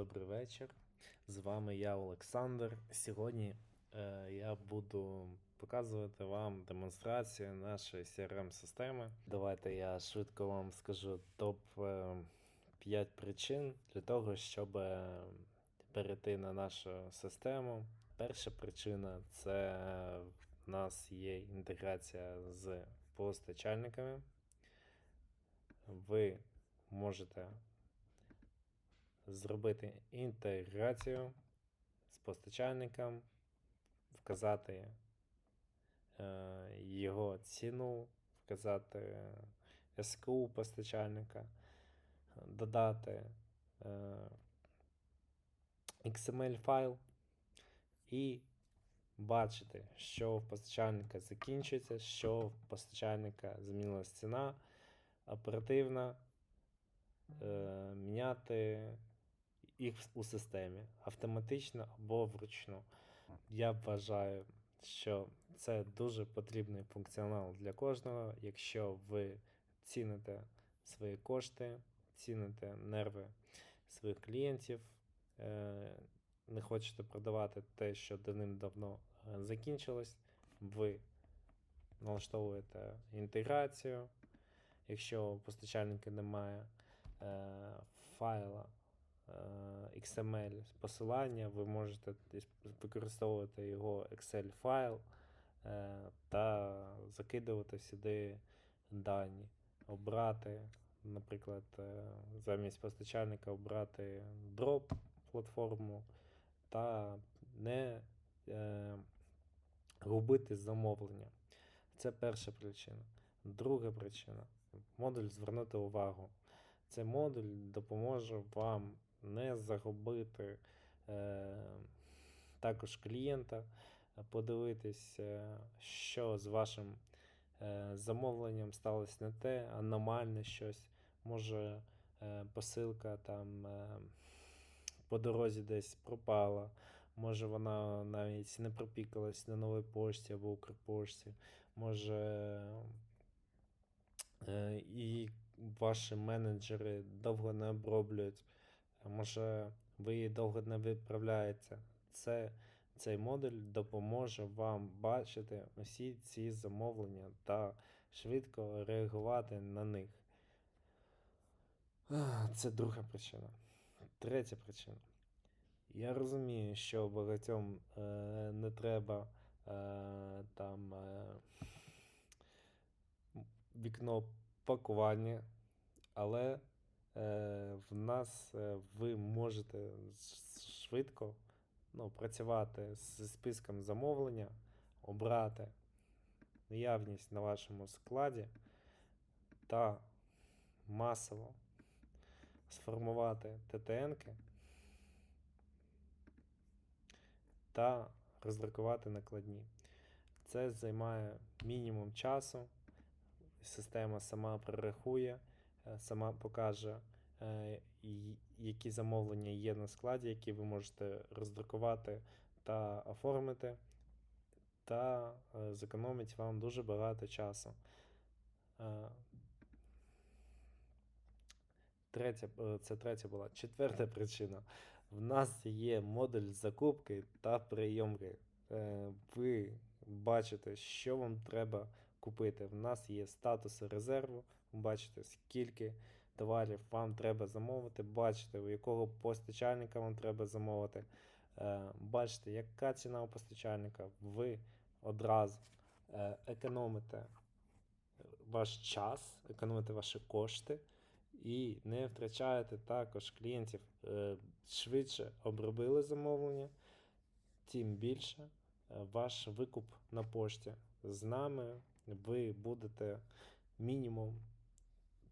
добрий вечір. З вами я, Олександр. Сьогодні е, я буду показувати вам демонстрацію нашої CRM-системи. Давайте я швидко вам скажу топ 5 причин для того, щоб е, перейти на нашу систему. Перша причина це в нас є інтеграція з постачальниками. Ви можете зробити інтеграцію з постачальником, вказати е, його ціну, вказати SKU постачальника, додати е, XML файл і бачити, що в постачальника закінчується, що в постачальника змінилась ціна, оперативно е, міняти їх у системі автоматично або вручну. Я вважаю, що це дуже потрібний функціонал для кожного, якщо ви ціните свої кошти, ціните нерви своїх клієнтів, е, не хочете продавати те, що давним-давно е, закінчилось, ви налаштовуєте інтеграцію. Якщо у постачальника немає е, файла XML з посилання, ви можете використовувати його Excel файл е, та закидувати сюди дані, обрати, наприклад, е, замість постачальника обрати Drop платформу та не е, губити замовлення. Це перша причина. Друга причина модуль звернути увагу. Цей модуль допоможе вам не загубити е, також клієнта, а подивитись, е, що з вашим е, замовленням сталося не те, аномальне щось. Може е, посилка там е, по дорозі десь пропала. Може, вона навіть не пропікалась на новій пошті або Укрпошті. Може, е, і ваші менеджери довго не оброблюють. Може, ви довго не відправляєте. Це, цей модуль допоможе вам бачити усі ці замовлення та швидко реагувати на них. Це друга причина. Третя причина. Я розумію, що багатьом е, не треба е, там е, вікно пакування, але в нас е, ви можете швидко ну, працювати з списком замовлення, обрати наявність на вашому складі та масово сформувати ТТНки та роздрукувати накладні. Це займає мінімум часу. Система сама прорахує, е, сама покаже, е, які замовлення є на складі, які ви можете роздрукувати та оформити, та е, зекономить вам дуже багато часу. Е, Третя, е, це третя була. Четверта причина. В нас є модуль закупки та прийомки. Е, Ви бачите, що вам треба купити. В нас є статуси резерву. Бачите, скільки товарів вам треба замовити, бачите, у якого постачальника вам треба замовити. Е, Бачите, яка ціна у постачальника. Ви одразу е, економите ваш час, економите ваші кошти і не втрачаєте також клієнтів. Е, Швидше обробили замовлення, тим більше ваш викуп на пошті. З нами ви будете мінімум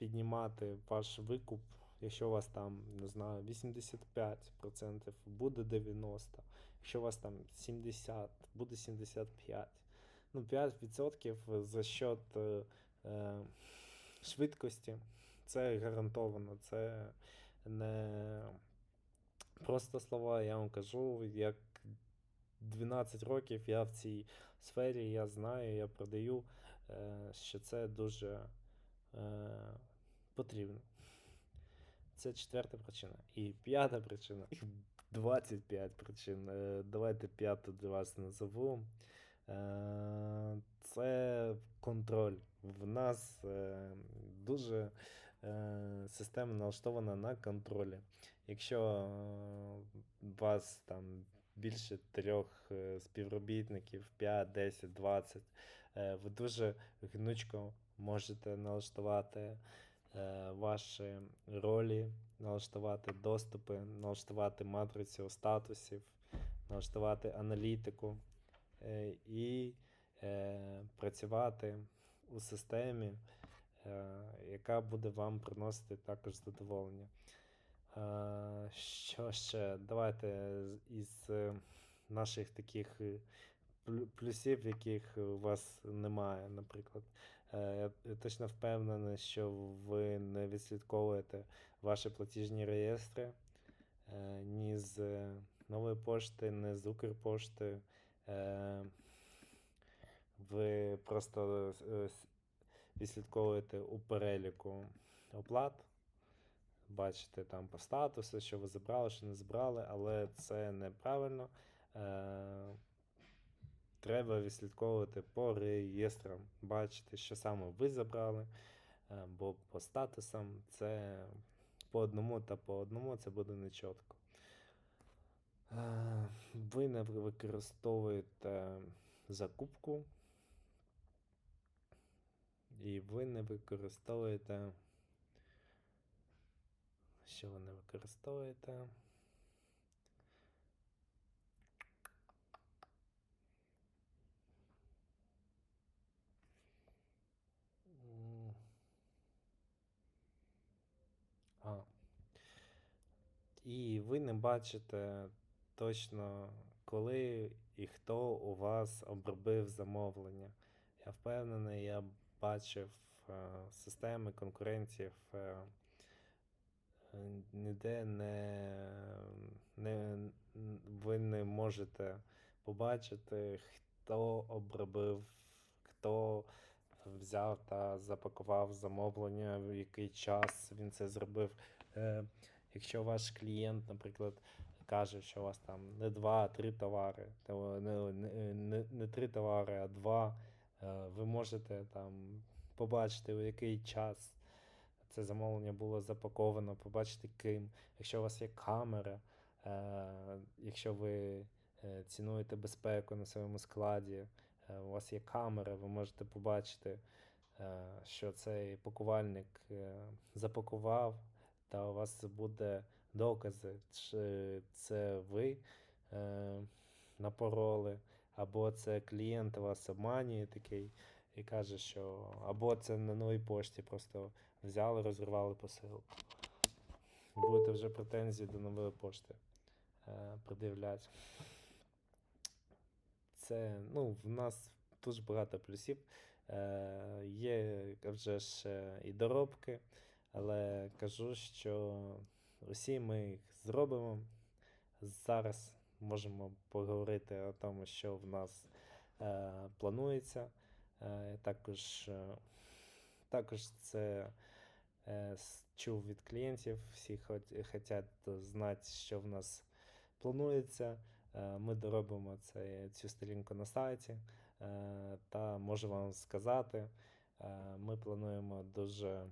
піднімати ваш викуп. Якщо у вас там, не знаю, 85%, буде 90%. Якщо у вас там 70%, буде 75%. Ну, 5% за счет е, е, швидкості. Це гарантовано. Це не просто слова, я вам кажу, як 12 років я в цій сфері, я знаю, я продаю, е, що це дуже е, потрібно. Це четверта причина. І п'ята причина. Їх 25 причин. Е, Давайте п'яту для вас назову. Е, Це контроль. В нас е, дуже система налаштована на контролі. Якщо вас там більше трьох співробітників, 5, 10, 20, е, ви дуже гнучко можете налаштувати ваші ролі, налаштувати доступи, налаштувати матрицю статусів, налаштувати аналітику е, і е, працювати у системі, е, яка буде вам приносити також задоволення. Е, Що ще? Давайте із е, наших таких е, плюсів, яких у вас немає, наприклад. Е, Я точно впевнений, що ви не відслідковуєте ваші платіжні реєстри е, ні з е, нової пошти, ні з Укрпошти. Ви просто відслідковуєте у переліку оплат. Бачите там по статусу, що ви забрали, що не забрали, але це неправильно. Треба відслідковувати по реєстрам, бачити, що саме ви забрали, е, бо по статусам це по одному та по одному це буде нечітко. Е, Ви не використовуєте закупку, і ви не використовуєте. Що ви не використовуєте? І ви не бачите точно, коли і хто у вас обробив замовлення. Я впевнений, я бачив е, системи конкурентів. е, е, ніде не, не ви не можете побачити, хто обробив, хто взяв та запакував замовлення, в який час він це зробив. Якщо ваш клієнт, наприклад, каже, що у вас там не два, а три товари, то не, не, не, три товари, а два, е, ви можете там побачити, у який час це замовлення було запаковано, побачити ким. Якщо у вас є камера, е, якщо ви е, цінуєте безпеку на своєму складі, у вас є камера, ви можете побачити, що цей пакувальник запакував, та у вас буде докази, чи це ви е, напороли, або це клієнт вас обманює такий і каже, що або це на новій пошті просто взяли, розірвали посилку. Будете вже претензії до нової пошти е, пред'являти. Це, ну, в нас дуже багато плюсів. Е, є вже ж і доробки, але кажу, що усі ми їх зробимо. Зараз можемо поговорити о тому, що в нас е, планується. Е, також, е, також це е, чув від клієнтів, всі хочуть знати, що в нас планується. Е, Ми доробимо це, цю сторінку на сайті. е, Та можу вам сказати, е, ми плануємо дуже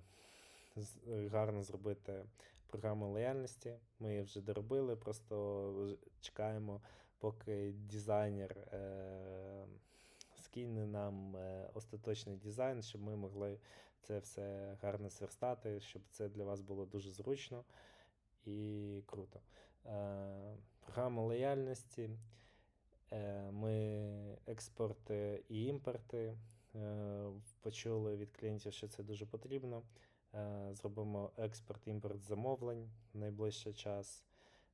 гарно зробити програму лояльності. Ми її вже доробили, просто чекаємо, поки дизайнер е, скине нам е, остаточний дизайн, щоб ми могли це все гарно сверстати, щоб це для вас було дуже зручно і круто. Е, Програма лояльності. Е, Ми експорти і імпорти е, почули від клієнтів, що це дуже потрібно. Е, Зробимо експорт-імпорт замовлень в найближчий час.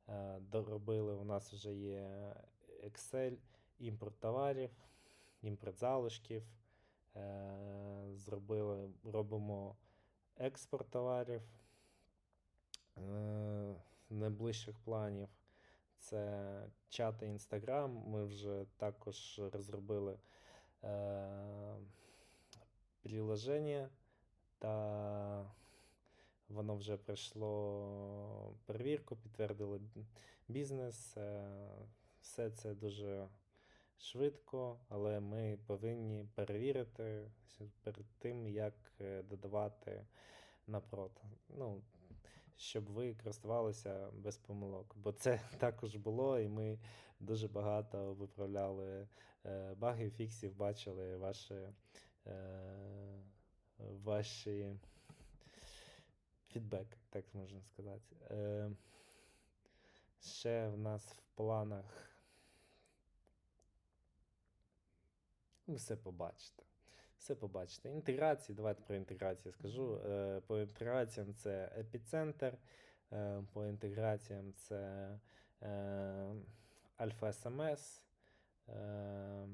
Е, Доробили, у нас вже є Excel, імпорт товарів, імпорт залишків. Е, Зробили, робимо експорт товарів. Найближчих планів це чати Instagram. Ми вже також розробили приложення та Воно вже пройшло перевірку, підтвердили бізнес. е, Все це дуже швидко, але ми повинні перевірити перед тим, як е, додавати на прод. Ну, щоб ви користувалися без помилок. Бо це також було, і ми дуже багато виправляли е, багів, фіксів, бачили ваші, ваші фідбек, так можна сказати. Е, ще в нас в планах. Все побачите. Все побачите. Інтеграції, давайте про інтеграцію скажу. Е, По інтеграціям це епіцентр, е, по інтеграціям це е, Альфа СМС, е,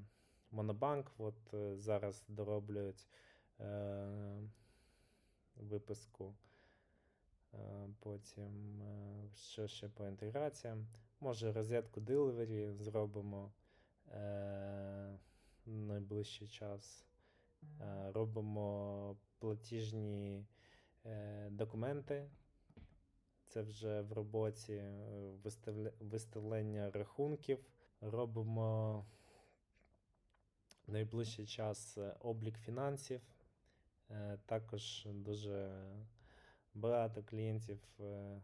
Монобанк. От зараз дороблюють е, виписку. Е, Потім, е, що ще по інтеграціям. Може, розетку Delivery зробимо е, найближчий час. Е, Робимо платіжні документи. Це вже в роботі виставля- виставлення рахунків. Робимо найближчий час облік фінансів. Е, Також дуже багато клієнтів е,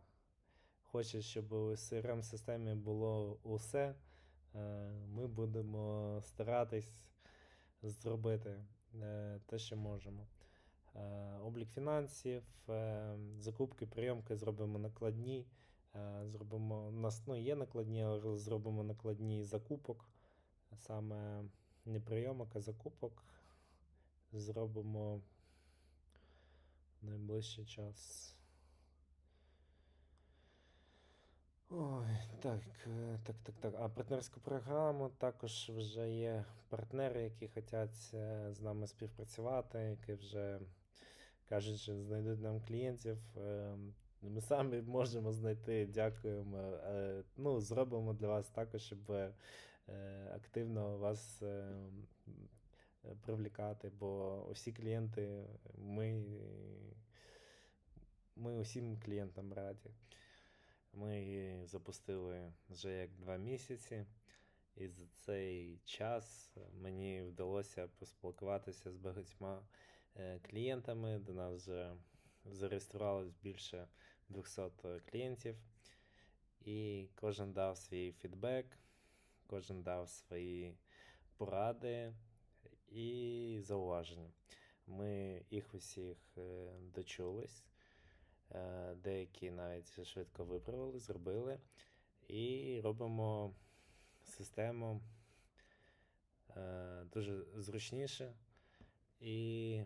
хочуть, щоб у CRM-системі було усе. Е, Ми будемо старатись зробити те, що можемо. Облік фінансів, закупки, прийомки зробимо накладні. Зробимо, у нас ну, є накладні, але зробимо накладні закупок. Саме не прийомок, а закупок. Зробимо найближчий час. Ой, так, е, так, так, так. А партнерську програму також вже є партнери, які хочуть е, з нами співпрацювати, які вже кажуть, що знайдуть нам клієнтів. Е, Ми самі можемо знайти, дякуємо. Е, Ну, зробимо для вас також, щоб активно вас е, м, е, привлікати, бо усі клієнти, ми, ми усім клієнтам раді. Ми запустили вже як два місяці, і за цей час мені вдалося поспілкуватися з багатьма е, клієнтами. До нас вже зареєструвалось більше 200 клієнтів, і кожен дав свій фідбек, кожен дав свої поради і зауваження. Ми їх усіх е, дочулись. Е, Деякі навіть швидко виправили, зробили. І робимо систему е, дуже зручніше і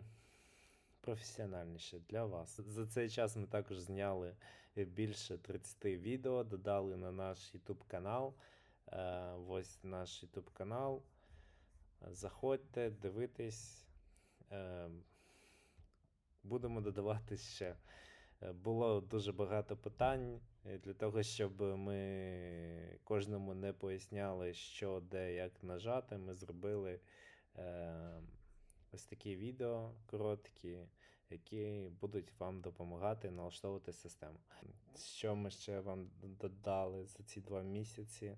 професіональніше для вас. За цей час ми також зняли більше 30 відео, додали на наш YouTube канал. Е, Ось наш YouTube канал. Заходьте, дивитесь. Будемо додавати ще. Е, Було дуже багато питань е, для того, щоб ми кожному не поясняли, що де як нажати. Ми зробили е, ось такі відео короткі, які будуть вам допомагати налаштовувати систему. Що ми ще вам додали за ці два місяці?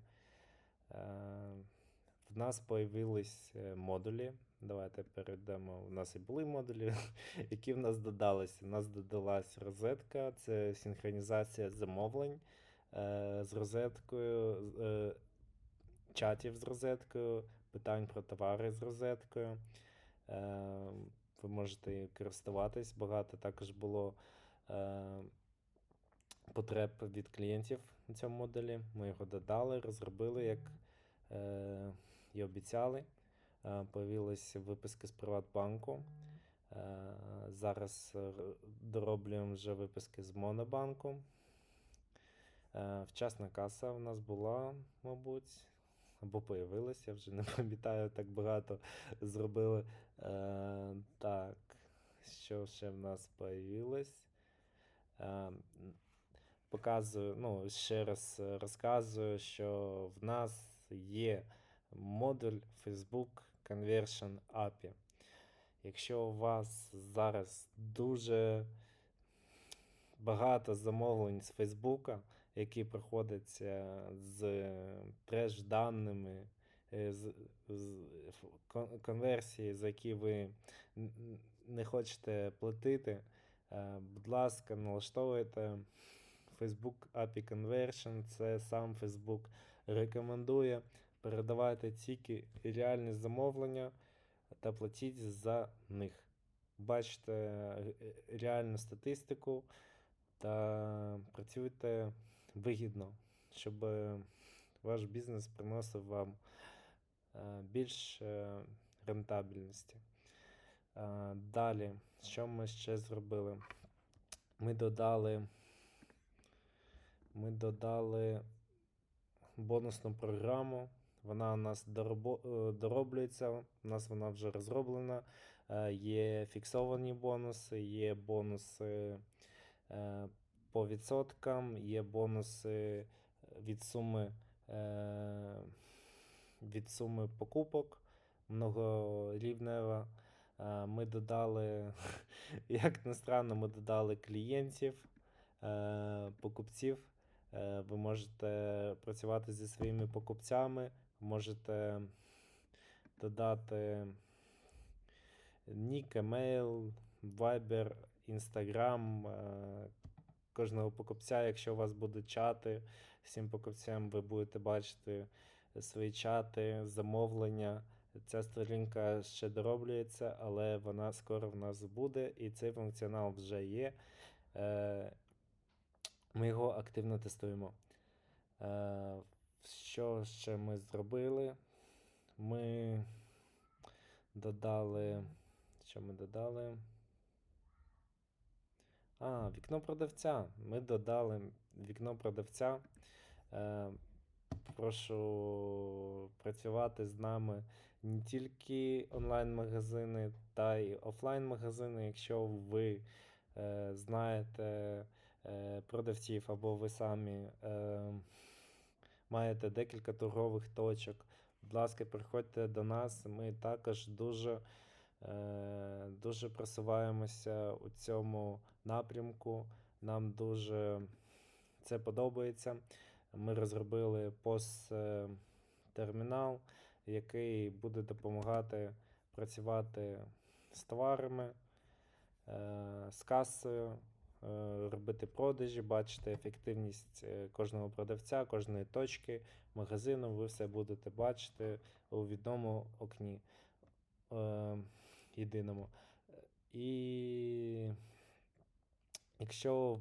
В нас появились е, модулі. Давайте перейдемо. У нас і були модулі, які в нас додались. У нас додалась розетка, це синхронізація замовлень е, з розеткою, е, чатів з розеткою, питань про товари з розеткою. Е, ви можете користуватись. Багато також було е, потреб від клієнтів на цьому модулі. Ми його додали, розробили, як е, і обіцяли. Е, Появились виписки з Приватбанку. Е, Зараз дороблюємо вже виписки з Монобанку. Е, Вчасна каса в нас була, мабуть, або появилась, я вже не пам'ятаю, так багато зробили. Так, що ще в нас появилось? Показую, ну, ще раз розказую, що в нас є модуль Facebook Conversion API. Якщо у вас зараз дуже багато замовлень з Фейсбука, які приходять е, з треш-даними, е, з, з конверсії, за які ви не хочете платити. Е, Будь ласка, налаштовуйте Facebook API Conversion, це сам Facebook рекомендує. Передавайте тільки реальні замовлення та платіть за них. Бачите е, е, реальну статистику та працюйте вигідно, щоб е, ваш бізнес приносив вам е, більш е, рентабельності. Далі, що ми ще зробили? Ми додали, ми додали бонусну програму. Вона у нас е, дороблюється, у нас вона вже розроблена. Е, Є фіксовані бонуси, є бонуси е, по відсоткам, є бонуси від суми, від суми покупок многорівнева. Ми додали, як не странно, ми додали клієнтів, покупців. Ви можете працювати зі своїми покупцями, можете додати нік, емейл, Viber, Instagram е, кожного покупця. Якщо у вас будуть чати з цим покупцем, ви будете бачити свої чати, замовлення. Ця сторінка ще дороблюється, але вона скоро в нас буде, і цей функціонал вже є. Е, Ми його активно тестуємо. Що ще ми зробили? Ми додали. Що ми додали? А, вікно продавця. Ми додали вікно продавця. Е, прошу працювати з нами не тільки онлайн-магазини, та й офлайн-магазини, якщо ви е, знаєте е, продавців або ви самі е, маєте декілька торгових точок. Будь ласка, приходьте до нас. Ми також дуже, е, дуже просуваємося у цьому напрямку. Нам дуже це подобається. Ми розробили пост-термінал, який буде допомагати працювати з товарами, е, з касою, е, робити продажі, бачити ефективність е, кожного продавця, кожної точки магазину. Ви все будете бачити у відомому окні е, єдиному. І якщо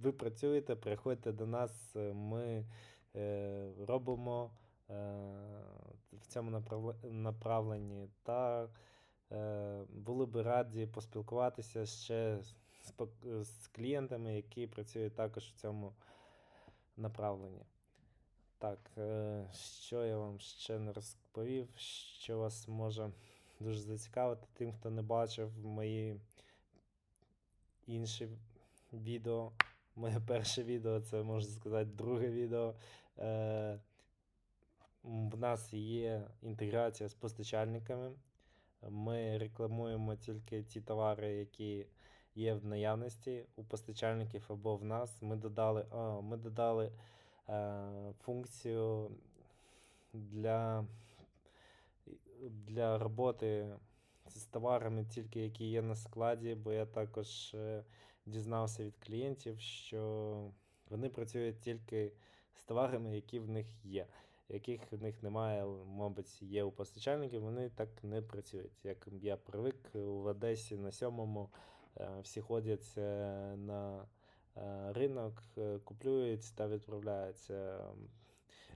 ви працюєте, приходьте до нас, е, ми е, робимо е, в цьому направленні та е, були би раді поспілкуватися ще з, клієнтами, які працюють також в цьому направленні. Так, е, що я вам ще не розповів, що вас може дуже зацікавити тим, хто не бачив мої інші відео. Моє перше відео, це можна сказати, друге відео. Е, в нас є інтеграція з постачальниками. Ми рекламуємо тільки ті товари, які є в наявності у постачальників або в нас. Ми додали, а, ми додали е, функцію для, для роботи з товарами, тільки які є на складі, бо я також е, дізнався від клієнтів, що вони працюють тільки з товарами, які в них є. Яких в них немає, мабуть, є у постачальників, вони так не працюють. Як я привик в Одесі на сьомому, всі ходять е, на е, ринок, е, куплюють та відправляються.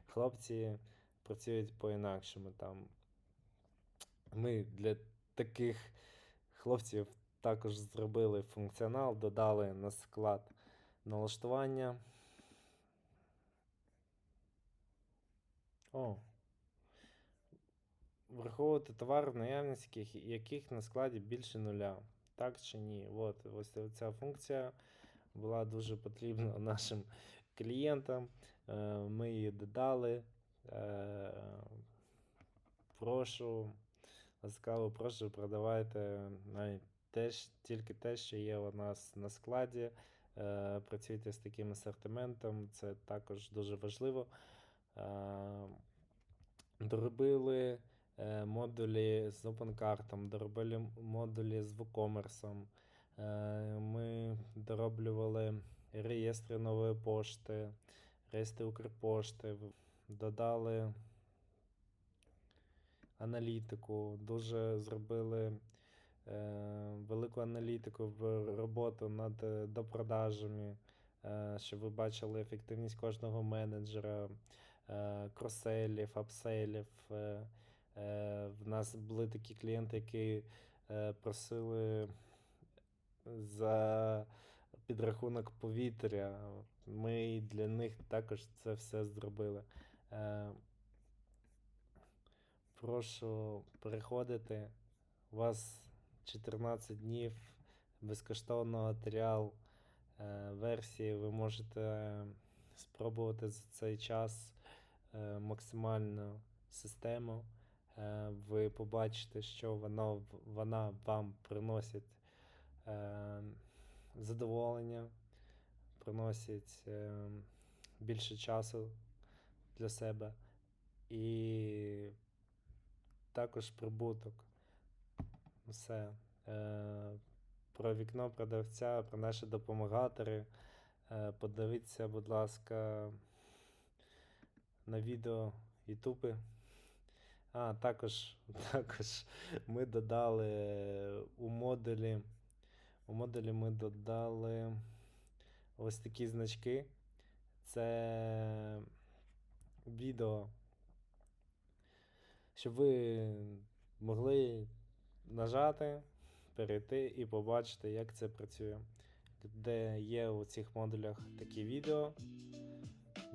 Хлопці працюють по-інакшому. Там. Ми для таких хлопців також зробили функціонал, додали на склад налаштування. О. Враховувати товар, в наявність яких на складі більше нуля. Так чи ні? От, ось ця функція була дуже потрібна нашим клієнтам. Е, Ми її додали. Е, Прошу, ласкаво, прошу, продавайте навіть те, тільки те, що є у нас на складі. е, працюєте з таким асортиментом, це також дуже важливо. Доробили модулі з OpenCart, доробили модулі з WooCommerce. Е, ми дороблювали реєстри нової пошти, реєстри Укрпошти, додали аналітику, дуже зробили е, велику аналітику в роботу над е, допродажами, е, щоб ви бачили ефективність кожного менеджера, е, кроселів, апселів. Е, в нас були такі клієнти, які е, просили за підрахунок повітря. Ми для них також це все зробили. Е, Прошу переходити. У вас 14 днів безкоштовного матеріал версії. Ви можете спробувати за цей час максимальну систему. Е, ви побачите, що воно, в- вона вам приносить е, задоволення, приносить е, більше часу для себе і також прибуток. Все. Про вікно продавця, про наші допомагатори. Подивіться, будь ласка, на відео Ютуби. А, також, також ми додали у модулі. У модулі ми додали ось такі значки. Це відео, щоб ви могли нажати, перейти і побачити, як це працює. Де є у цих модулях такі відео,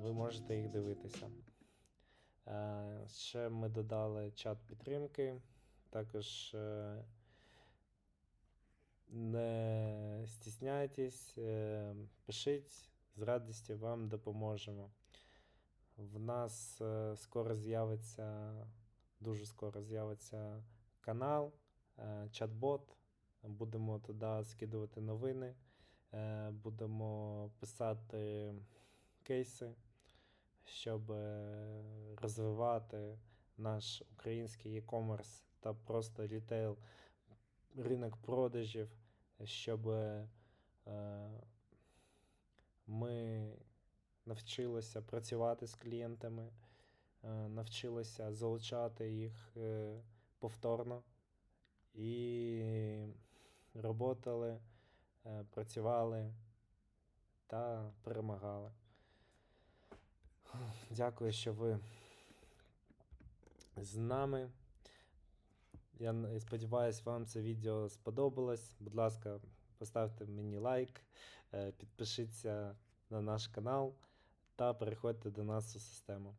ви можете їх дивитися. Е, Ще ми додали чат підтримки. Також е, не стісняйтесь, е, пишіть, з радістю вам допоможемо. В нас скоро з'явиться, дуже скоро з'явиться канал, чат-бот. Будемо туди скидувати новини, будемо писати кейси, щоб е, розвивати наш український e-commerce та просто рітейл, ринок продажів, щоб е, ми навчилися працювати з клієнтами, е, навчилися залучати їх е, повторно і роботали, е, працювали та перемагали. Дякую, що ви з нами. Я сподіваюся, вам це відео сподобалось. Будь ласка, поставте мені лайк, е, підпишіться на наш канал та переходьте до нас у систему.